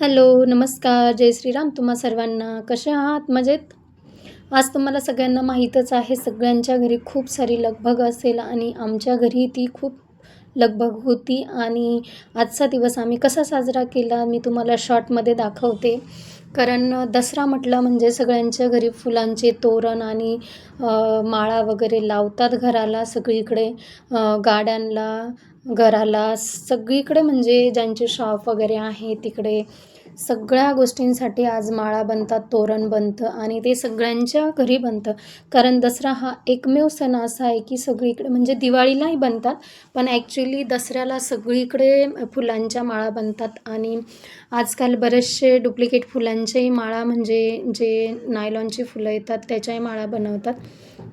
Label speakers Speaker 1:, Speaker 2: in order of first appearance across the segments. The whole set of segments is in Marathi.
Speaker 1: हॅलो नमस्कार. जय श्रीराम. तुम्हा सर्वांना कसे आहात? मजेत? आज तुम्हाला सगळ्यांना माहीतच आहे सगळ्यांच्या घरी खूप सारी लगभग असेल आणि आमच्या घरी ती खूप लगभग होती आणि आजचा दिवस आम्ही कसा साजरा केला मी तुम्हाला शॉर्टमध्ये दाखवते. कारण दसरा म्हटलं म्हणजे सगळ्यांच्या घरी फुलांचे तोरण आणि माळा वगैरे लावतात घराला सगळीकडे गाड्यांना घराला सगळीकडे म्हणजे ज्यांचे शॉप वगैरे आहे तिकडे सगळ्या गोष्टींसाठी आज माळा बनतात तोरण बनतं आणि ते सगळ्यांच्या घरी बनतं. कारण दसरा हा एकमेव सण असा आहे की सगळीकडे म्हणजे दिवाळीलाही बनतात पण ॲक्च्युली दसऱ्याला सगळीकडे फुलांच्या माळा बनतात आणि आजकाल बरेचसे डुप्लिकेट फुलांच्याही माळा म्हणजे जे नायलॉनची फुलं येतात त्याच्याही माळा बनवतात.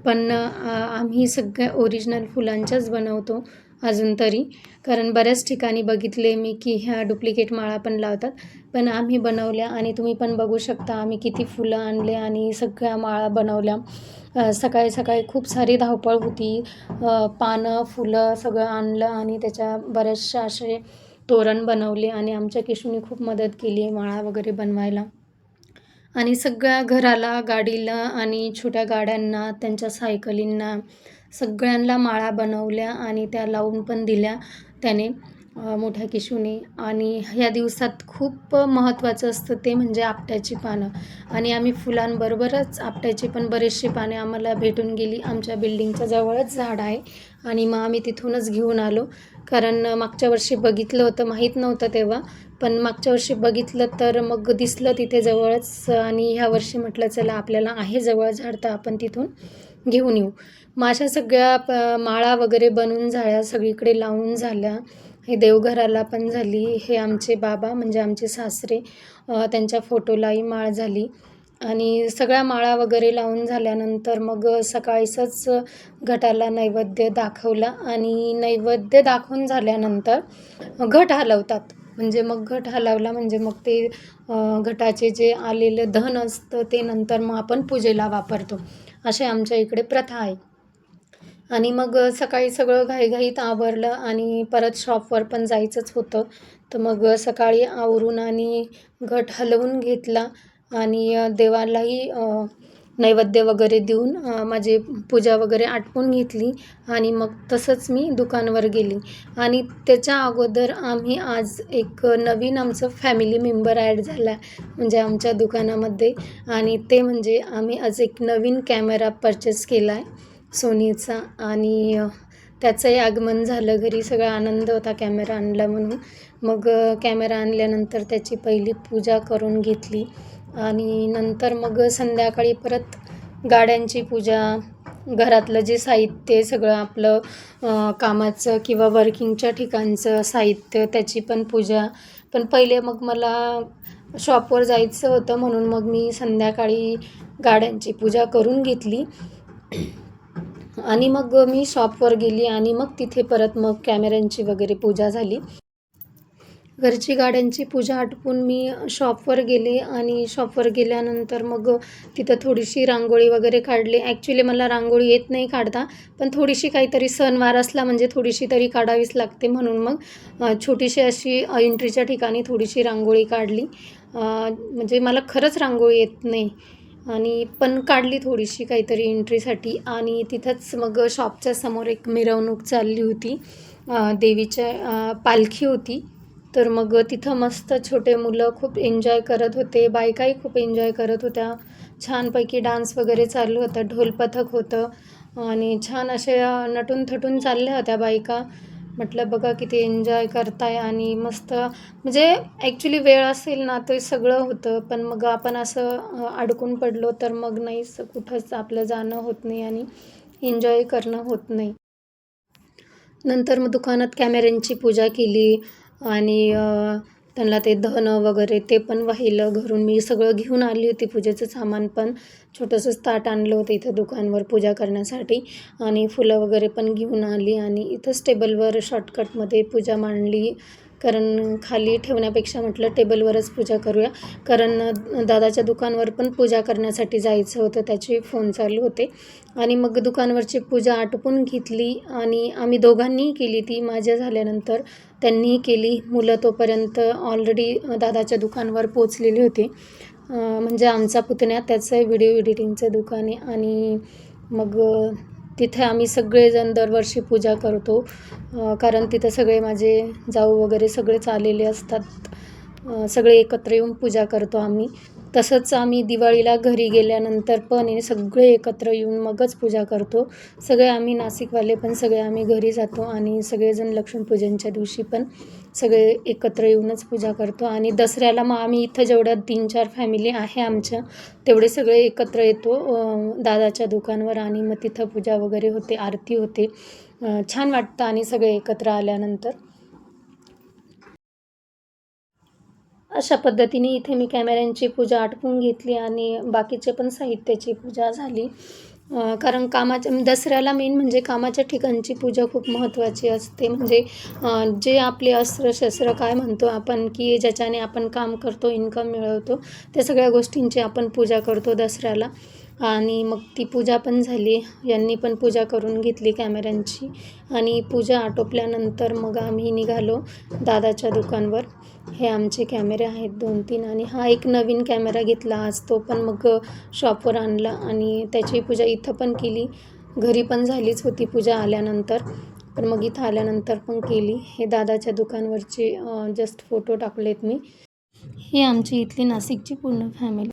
Speaker 1: पण आम्ही सगळ्या ओरिजिनल फुलांच्याच बनवतो. अजून तरी. कारण बऱ्याच ठिकाणी बघितले मी की ह्या डुप्लिकेट माळा पण लावतात. पण आम्ही बनवल्या आणि तुम्ही पण बघू शकता आम्ही किती फुलं आणले आणि सगळ्या माळा बनवल्या. सकाळी सकाळी खूप सारी धावपळ होती. पानं फुलं सगळं आणलं आणि त्याच्या बऱ्याचशा असे तोरण बनवले आणि आमच्या केशूने खूप मदत केली आहे माळा वगैरे बनवायला. आणि सगळ्या घराला गाडीला आणि छोट्या गाड्यांना त्यांच्या सायकलींना सगळ्यांना माळा बनवल्या आणि त्या लावून पण दिल्या त्याने मोठ्या किशूने. आणि ह्या दिवसात खूप महत्त्वाचं असतं ते म्हणजे आपट्याची पानं. आणि आम्ही फुलांबरोबरच आपट्याची पण बरेचशी पाने आम्हाला भेटून गेली. आमच्या बिल्डिंगच्या जवळच झाड आहे आणि मग आम्ही तिथूनच घेऊन आलो. कारण मागच्या वर्षी बघितलं होतं माहीत नव्हतं तेव्हा. पण मागच्या वर्षी बघितलं तर मग दिसलं तिथे जवळच. आणि ह्या वर्षी म्हटलं चला आपल्याला आहे जवळ झाड तर आपण तिथून घेऊन येऊ. मग अशा सगळ्या प माळा वगैरे बनवून झाल्या सगळीकडे लावून झाल्या. हे देवघराला पण झाली हे आमचे बाबा म्हणजे आमचे सासरे त्यांच्या फोटोलाही माळ झाली. आणि सगळ्या माळा वगैरे लावून झाल्यानंतर मग सकाळीसच घटाला नैवेद्य दाखवला. आणि नैवेद्य दाखवून झाल्यानंतर घट हलवतात. म्हणजे मग घट हलवला म्हणजे मग ते घटाचे जे आलेलं धन असतं ते नंतर मग आपण पूजेला वापरतो. असे आमच्या इकडे प्रथा आहे. आणि मग सकाळी सगळं घाईघाईत आवरलं आणि परत शॉपवर पण जायचंच होतं. तर मग सकाळी आवरून आणि घट हलवून घेतला आणि देवालाही नैवेद्य वगैरे देऊन माझी पूजा वगैरे आटपून घेतली आणि मग तसंच मी दुकानवर गेली. आणि त्याच्या अगोदर आम्ही आज एक नवीन आमचं फॅमिली मेंबर ॲड झाला म्हणजे आमच्या दुकानामध्ये. आणि ते म्हणजे आम्ही आज एक नवीन कॅमेरा परचेस केला आहे सोनीचा. आणि त्याचंही आगमन झालं घरी सगळा आनंद होता कॅमेरा आणला म्हणून. मग कॅमेरा आणल्यानंतर त्याची पहिली पूजा करून घेतली. आणि नंतर मग संध्याकाळी परत गाड्यांची पूजा घरातलं जे साहित्य सगळं आपलं कामाचं किंवा वर्किंगच्या ठिकाणचं साहित्य त्याची पण पूजा. पण पहिले मग मला शॉपवर जायचं होतं म्हणून मग मी संध्याकाळी गाड्यांची पूजा करून घेतली. आणि मग मी शॉपवर गेली आणि मग तिथे परत मग कॅमेऱ्यांची वगैरे पूजा झाली. घरची गाड्यांची पूजा आटपून मी शॉपवर गेले आणि शॉपवर गेल्यानंतर मग तिथं थोडीशी रांगोळी वगैरे काढली. ॲक्च्युली मला रांगोळी येत नाही काढता पण थोडीशी काहीतरी सणवार असला म्हणजे थोडीशी तरी काढावीच लागते म्हणून मग छोटीशी अशी एंट्रीच्या ठिकाणी थोडीशी रांगोळी काढली. म्हणजे मला खरंच रांगोळी येत नाही. आणि पण काढली थोडीशी काहीतरी एंट्रीसाठी आणि तिथंच मग शॉपच्या समोर एक मिरवणूक चालली होती. देवीच्या पालखी होती. तर मग तिथं मस्त छोटे मुलं खूप एन्जॉय करत होते बायकाही खूप एन्जॉय करत होत्या. छानपैकी डान्स वगैरे चालू होतं ढोलपथक होतं आणि छान असे नटून थटून चालल्या होत्या बायका. म्हटलं बघा किती एन्जॉय करताय आणि मस्त. म्हणजे ॲक्च्युली वेळ असेल ना तर सगळं होतं. पण मग आपण असं अडकून पडलो तर मग नाहीच कुठंच आपलं जाणं होत नाही आणि एन्जॉय करणं होत नाही. नंतर मग दुकानात कॅमेऱ्यांची पूजा केली. आणि त्यांना ते धन वगैरे ते पण वाहिलं घरून. मी सगळं घेऊन आली होती पूजेचं सामान पण. छोटंसंच ताट आणलं होतं इथं दुकानवर पूजा करण्यासाठी. आणि फुलं वगैरे पण घेऊन आली आणि इथंच टेबलवर शॉर्टकटमध्ये पूजा मांडली. कारण खाली ठेवण्यापेक्षा म्हटलं टेबलवरच पूजा करूया. कारण दादाच्या दुकानवर पण पूजा करण्यासाठी जायचं होतं त्याचे फोन चालू होते. आणि मग दुकानवरची पूजा आटपून घेतली आणि आम्ही दोघांनीही केली. ती माझ्या झाल्यानंतर त्यांनीही केली. मुलं तोपर्यंत ऑलरेडी दादाच्या दुकानवर पोचलेली होती. म्हणजे आमचा पुतण्या त्याचं व्हिडिओ एडिटिंगचं दुकान आहे. आणि मग तिथे आम्ही सगळेजण दरवर्षी पूजा करतो. कारण तिथं सगळे माझे जाऊ वगैरे सगळेच आलेले असतात. सगळे एकत्र येऊन पूजा करतो आम्ही. तसंच आम्ही दिवाळीला घरी गेल्यानंतर पण हे सगळे एकत्र येऊन मगच पूजा करतो. सगळे आम्ही नाशिकवाले पण सगळे आम्ही घरी जातो आणि सगळेजण लक्ष्मीपूजनच्या दिवशी पण सगळे एकत्र येऊनच पूजा करतो. आणि दसऱ्याला मग आम्ही इथं जेवढ्या तीन चार फॅमिली आहे आमच्या तेवढे सगळे एकत्र येतो दादाच्या दुकानवर आणि मग तिथं पूजा वगैरे होते आरती होते. छान वाटतं आणि सगळे एकत्र आल्यानंतर. अशा पद्धतीने इथे मी कॅमेऱ्यांची पूजा आटपून घेतली आणि बाकीचे पण साहित्याची पूजा झाली. कारण कामाच्या दसऱ्याला मेन म्हणजे कामाच्या ठिकाणची पूजा खूप महत्त्वाची असते. म्हणजे जे आपले अस्त्र शस्त्र काय म्हणतो आपण की ज्याच्याने आपण काम करतो इन्कम मिळवतो त्या सगळ्या गोष्टींची आपण पूजा करतो दसऱ्याला. आणि मग ती पूजा पण झाली. यांनी पण पूजा करून घेतली कॅमेऱ्यांची. आणि पूजा आटोपल्यानंतर मग आम्ही निघालो दादाच्या दुकानवर. हे आमचे कॅमेरे आहेत दोन तीन. आणि हा एक नवीन कॅमेरा घेतला आज. तो पण मग शॉपवर आणला आणि त्याची पूजा इथं पण केली. घरी पण झालीच होती पूजा आल्यानंतर. पण मग इथं आल्यानंतर पण केली. हे दादाच्या दुकानवरचे जस्ट फोटो टाकलेत मी. ही आमची इथली नाशिकची पूर्ण फॅमिली